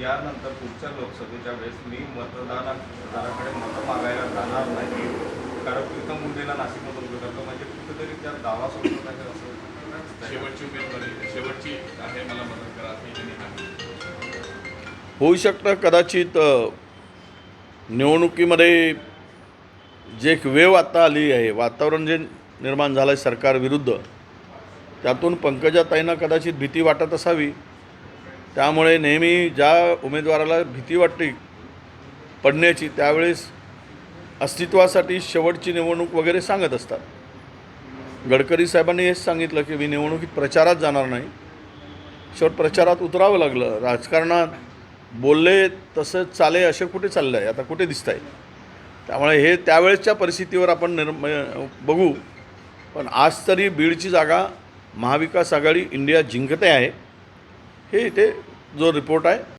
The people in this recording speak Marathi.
यानंतर पुढच्या लोकसभेच्या वेळेस मी मतदानाकडे मतं मागायला जाणार नाही. कारण प्रीतम मुंडेला नाशिकमधून उभं करतो म्हणजे कुठेतरी त्या दावा आहे असं. शेवटची उमेदवारी शेवटची आहे मला मदत करा होऊ शकतं कदाचित निवडणुकीमध्ये जे एक वेव आता आली आहे वातावरण जे निर्माण झालं आहे सरकारविरुद्ध त्यातून पंकजाताईंना कदाचित भीती वाटत असावी. त्यामुळे नेहमी ज्या उमेदवाराला भीती वाटते पडण्याची त्यावेळेस अस्तित्वासाठी शेवटची निवडणूक वगैरे सांगत असतात. गडकरी साहेबांनी हेच सांगितलं की मी निवडणुकीत प्रचारात जाणार नाही. शेवट प्रचारात उतरावं लागलं. राजकारणात बोलले तसं चाले असे कुठे चाललं आहे? आता कुठे दिसत आहे त्यामुळे हे त्यावेळेसच्या परिस्थितीवर आपण निर्म बघू. पण आज तरी बीडची जागा महाविकास आघाडी इंडिया जिंकते आहे. हे इथे जो रिपोर्ट आहे